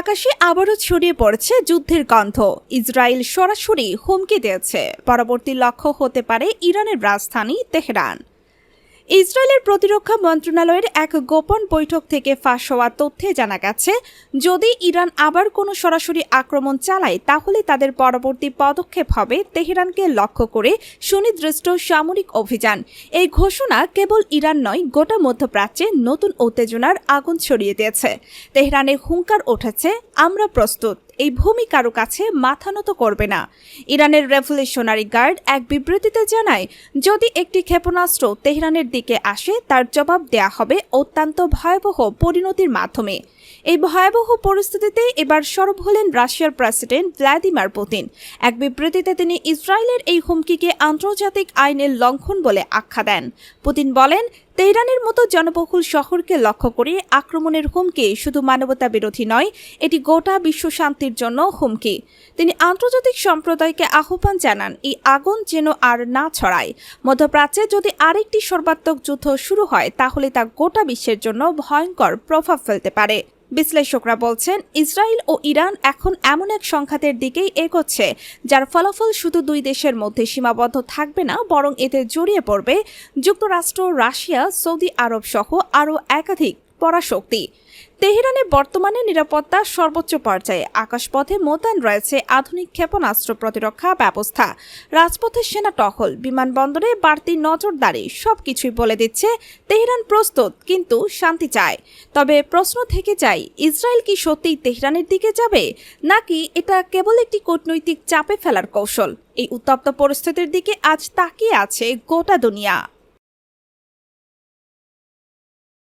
আকাশে আবারও ছড়িয়ে পড়েছে যুদ্ধের গন্ধ। ইসরায়েল সরাসরি হুমকি দিয়েছে। পরবর্তী লক্ষ্য হতে পারে ইরানের রাজধানী তেহরান। ইসরায়েলের প্রতিরক্ষা মন্ত্রণালয়ের এক গোপন বৈঠক থেকে ফাঁস হওয়া তথ্যে জানা গেছে, যদি ইরান আবার কোনো সরাসরি আক্রমণ চালায়, তাহলে তাদের পরবর্তী পদক্ষেপ হবে তেহরানকে লক্ষ্য করে সুনির্দিষ্ট সামরিক অভিযান। এই ঘোষণা কেবল ইরান নয়, গোটা মধ্যপ্রাচ্যে নতুন উত্তেজনার আগুন ছড়িয়ে দিয়েছে। তেহরানে হুঙ্কার উঠেছে আমরা প্রস্তুত। এই ভূমি কারও কাছে মাথা নত করবে না। ইরানের রেভলিউশনারি গার্ড এক বিবৃতিতে জানায়, যদি একটি ক্ষেপণাস্ত্র তেহরানের দিকে আসে, তার জবাব দেয়া হবে অত্যন্ত ভয়াবহ পরিণতির মাধ্যমে। এই ভয়াবহ পরিস্থিতিতে এবার সরব হলেন রাশিয়ার প্রেসিডেন্ট ভ্লাদিমির পুতিন। এক বিবৃতিতে তিনি ইসরায়েলের এই হুমকিকে আন্তর্জাতিক আইনের লঙ্ঘন বলে আখ্যা দেন। পুতিন বলেন তেহরানের মতো জনবহুল শহরকে লক্ষ্য করে আক্রমণের হুমকি শুধু মানবতা বিরোধী নয়, এটি গোটা বিশ্ব শান্তির জন্য হুমকি। তিনি আন্তর্জাতিক সম্প্রদায়কে আহ্বান জানান, এই আগুন যেন আর না ছড়ায়। মধ্যপ্রাচ্যে যদি আরেকটি সর্বাত্মক যুদ্ধ শুরু হয়, তাহলে তা গোটা বিশ্বের জন্য ভয়ঙ্কর প্রভাব ফেলতে পারে। বিশ্লেষকরা বলছেন, ইসরায়েল ও ইরান এখন এমন এক সংঘাতের দিকেই এগোচ্ছে, যার ফলাফল শুধু দুই দেশের মধ্যে সীমাবদ্ধ থাকবে না, বরং এতে জড়িয়ে পড়বে যুক্তরাষ্ট্র, রাশিয়া, সৌদি আরব সহ আরও একাধিক পরাশক্তি। তেহরানে বর্তমানে নিরাপত্তা সর্বোচ্চ পর্যায়ে। আকাশপথে মোতায়েন রয়েছে আধুনিক ক্ষেপণাস্ত্র প্রতিরক্ষা ব্যবস্থা। রাজপথে সেনা টহল, বিমানবন্দরে বাড়তি নজরদারি, সবকিছুই বলে দিচ্ছে তেহরান প্রস্তুত, কিন্তু শান্তি চায়। তবে প্রশ্ন থেকে যায়, ইসরায়েল কি সত্যিই তেহরানের দিকে যাবে? নাকি এটা কেবল একটি কূটনৈতিক চাপে ফেলার কৌশল? এই উত্তপ্ত পরিস্থিতির দিকে আজ তাকিয়ে আছে গোটা দুনিয়া।